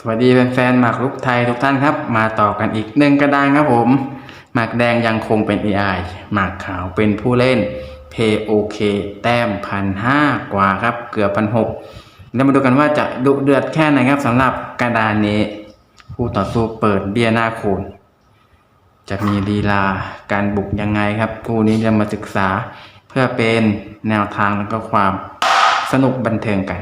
สวัสดีแฟนๆหมากรุกไทยทุกท่านครับ มาต่อกันอีกหนึ่งกระดานครับผม หมากแดงยังคงเป็น AI หมากขาวเป็นผู้เล่น POK แต้มพันห้ากว่าครับ เกือบพันหกแล้วมาดูกันว่าจะดุเดือดแค่ไหนครับสำหรับกระดานนี้ ผู้ต่อสู้เปิดเบียหน้าโคนจะมีลีลาการบุกยังไงครับคู่นี้จะมาศึกษาเพื่อเป็นแนวทางและก็ความสนุกบันเทิงกัน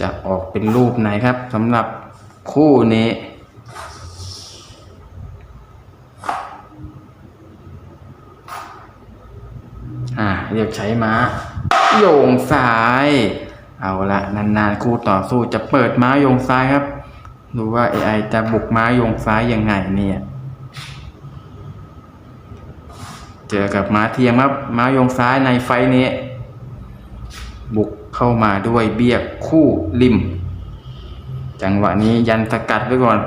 จะออกเป็นรูปไหนครับสำหรับคู่นี้อ่าเรียกใช้ม้า โยงซ้าย เอาละนานๆคู่ต่อสู้จะเปิดม้าโยงซ้ายครับ ดูว่า AI จะบุกม้าโยงซ้ายยังไงเนี่ย เจอกับม้าเทียมครับ ม้ายงซ้ายในไฟนี้ บุกเข้ามาด้วยเบียกคู่ริม จังหวะนี้ยันสกัดไว้ก่อน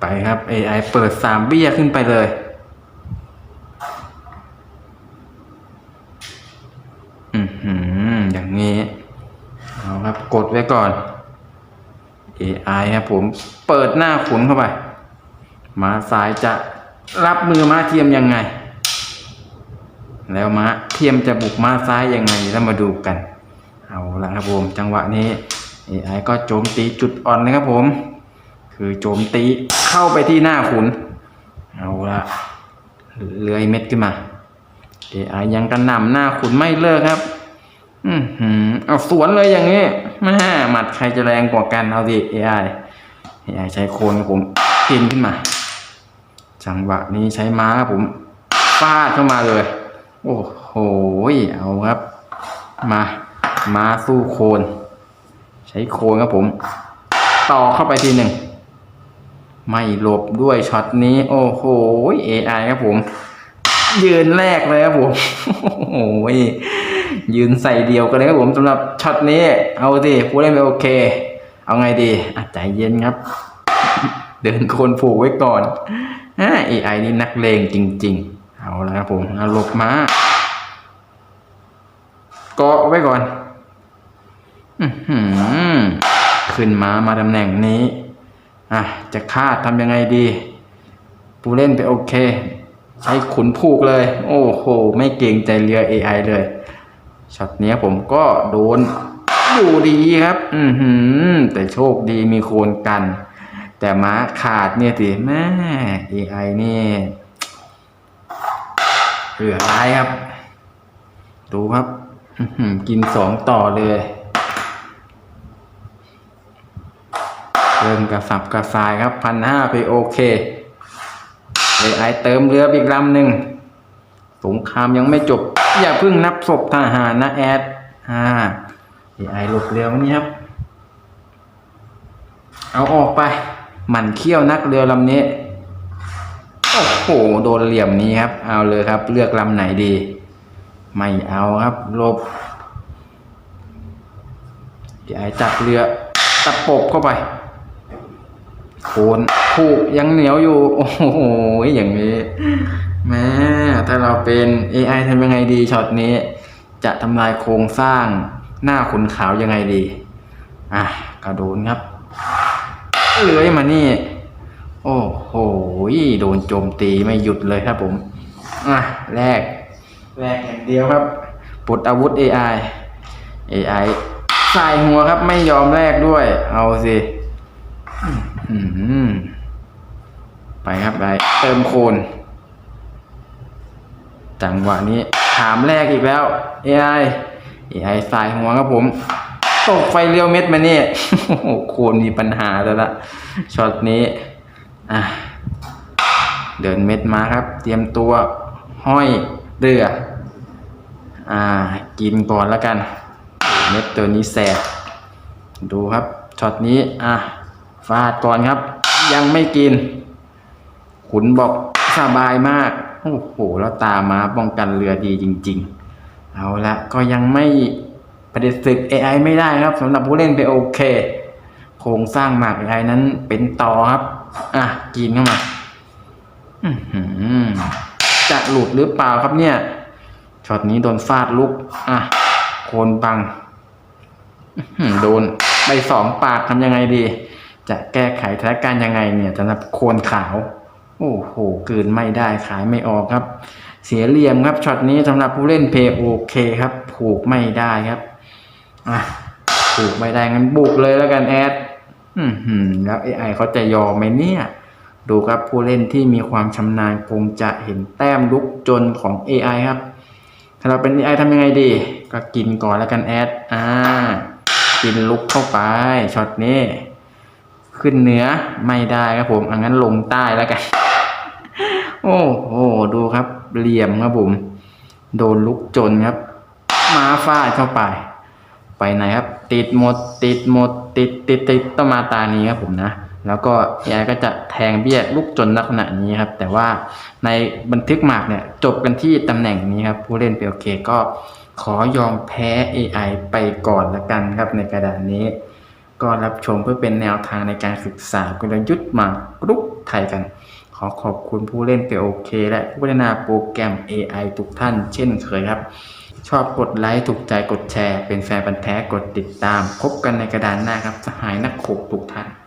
ไปครับ AI เปิดสามเบี้ยขึ้นไปเลยอือหืออย่างนี้ เอาครับ กดไว้ก่อน AI ครับผมเปิดหน้าขุนเข้าไปมาสายจะรับมือม้าเทียมยังไง แล้วม้าเทียมจะบุกม้าซ้ายยังไงแล้วมาดูกัน เอาละครับผมจังหวะนี้ AI ก็โจมตีจุดอ่อนเลยครับผม คือโจมตีเข้าไปที่หน้าขุน เอาละเลื้อยเม็ดขึ้นมา AI ยังกระหน่ำหน้าขุนไม่เลิกครับ อือหือเอาสวนเลยอย่างนี้ ม่หมัดใครจะแรงกว่ากันเอาดิ AI AI ใช้โคนครับผมกินขึ้นมา จังหวะนี้ใช้ม้าครับผมฟาดเข้ามาเลย โอ้โหเอาครับ มาม้าสู้โคน ใช้โคนครับผม ต่อเข้าไปทีหนึ่งไม่หลบด้วยช็อตนี้ โอ้โห AI ครับผม ยืนแรกเลยครับผมโอ้โห ยืนใส่เดียวกันเลยครับผมสำหรับช็อตนี้ เอาสิผู้เล่นไม่โอเค เอาไงดีอะใจเย็นครับ เดินคนผูกไว้ก่อนอ่า AI นี่นักเลงจริง ๆ เอาละครับผมเอาหลบมาเกาะไว้ก่อนอืขึ้นมามาตำแหน่งนี้อะจะคาดทำยังไงดี ผู้เล่นไปโอเค ใช้ขุนผูกเลย โอ้โห ไม่เก่งใจเรือ AI เลย ช็อตเนี้ยผมก็โดนอยู่ดีครับ อือหือ แต่โชคดีมีโคนกัน แต่ม้าขาดเนี่ยสิแม่ AI นี่เหลือร้ายครับ ดูครับอื้อหือกินสองต่อเลย เริ่มกระสับกระส่ายครับพันห้าไปโอเค AI เติมเรืออีกลำหนึ่งสงครามยังไม่จบ อย่าเพิ่งนับศพทหารนะแอดอ่า AI หลบเรือวันนี้ครับ เอาออกไป หมันเขี้ยวนักเรือลำนี้ โอ้โห โดนเหลี่ยมนี้ครับ เอาเลยครับ เลือกลำไหนดี ไม่เอาครับหลบ AI จับเรือตะปบเข้าไปโคนผูกยังเหนียวอยู่ โอ้โหอย่างนี้ แม่ถ้าเราเป็น AI ทำยังไงดีช็อตนี้ จะทำลายโครงสร้างหน้าขุนขาวยังไงดี อะกระโดนครับเลื้อยมานี่ โอ้โหโดนโจมตีไม่หยุดเลยครับผม อะแรก แรกอย่างเดียวครับปลดอาวุธ AI AI ใส่หัวครับไม่ยอมแลกด้วย เอาสิไปครับไปเติมโคน จังหวะนี้ถามแรกอีกแล้ว AI AI สายหัวครับผมตกไฟเลี้ยวเม็ดมาเนี่ยโอ้โคนมีปัญหาแล้วละช็อตนี้อะเดินเม็ดมาครับ เตรียมตัวห้อยเรืออ่า กินก่อนแล้วกัน เม็ดตัวนี้แสบดูครับช็อตนี้อะฟาดก่อนครับ ยังไม่กิน ขุนบอกสบายมาก โอ้โหแล้วตามมาป้องกันเรือดีจริง ๆ เอาละก็ยังไม่ปฏิเสธ AI ไม่ได้ครับสำหรับผู้เล่นไปโอเค โครงสร้างหมาก AI นั้นเป็นต่อครับ อะกินเข้ามาจะหลุดหรือเปล่าครับเนี่ยช็อตนี้โดนฟาดลุก อะ โคนบังโดนไปสองปากทำยังไงดี จะแก้ไขสถานการณ์ยังไงเนี่ยสำหรับโคนขาว โอ้โหเกลืนไม่ได้ขายไม่ออกครับ เสียเหลี่ยมครับช็อตนี้สำหรับผู้เล่นเพย์โอเคครับ ผูกไม่ได้ครับอะผูกไม่ได้งั้นบุกเลยแล้วกันแอดอืมหืมแล้ว AI เขาจะยอมไหมเนี่ย ดูครับผู้เล่นที่มีความชำนาญคงจะเห็นแต้มลุกจนของ AI ครับ ถ้าเราเป็น AI ทำยังไงดี ก็กินก่อนแล้วกันแอดอ่ากินลุกเข้าไปช็อตนี้ ขึ้นเหนือไม่ได้ครับผมอังั้นลงใต้แล้วกัน โอ้โหดูครับ เหลี่ยมครับผมโดนลุกจนครับ มาฟาดเข้าไป ไปไหนครับ ติดหมด ติดหมด ติดติดติดต้องมาตานี้ครับผมนะแล้วก็ยายก็จะแทงเบี้ยลูกจนลักษณะนี้ครับ แต่ว่าในบันทึกหมากเนี่ยจบกันที่ตำแหน่งนี้ครับ ผู้เล่นเปโอเคก็ขอยอมแพ้ AI ไปก่อนละกันครับในกระดานนี้ ก็รับชมเพื่อเป็นแนวทางในการศึกษากลยุทธ์หมากรุกไทยกัน ขอขอบคุณผู้เล่นเปโอเคและผู้พัฒนาโปรแกรม AI ทุกท่านเช่นเคยครับ ชอบกดไลค์ถูกใจกดแชร์ เป็นแฟนบันแท้กดติดตาม พบกันในกระดานหน้าครับ สหายนักขบทุกท่าน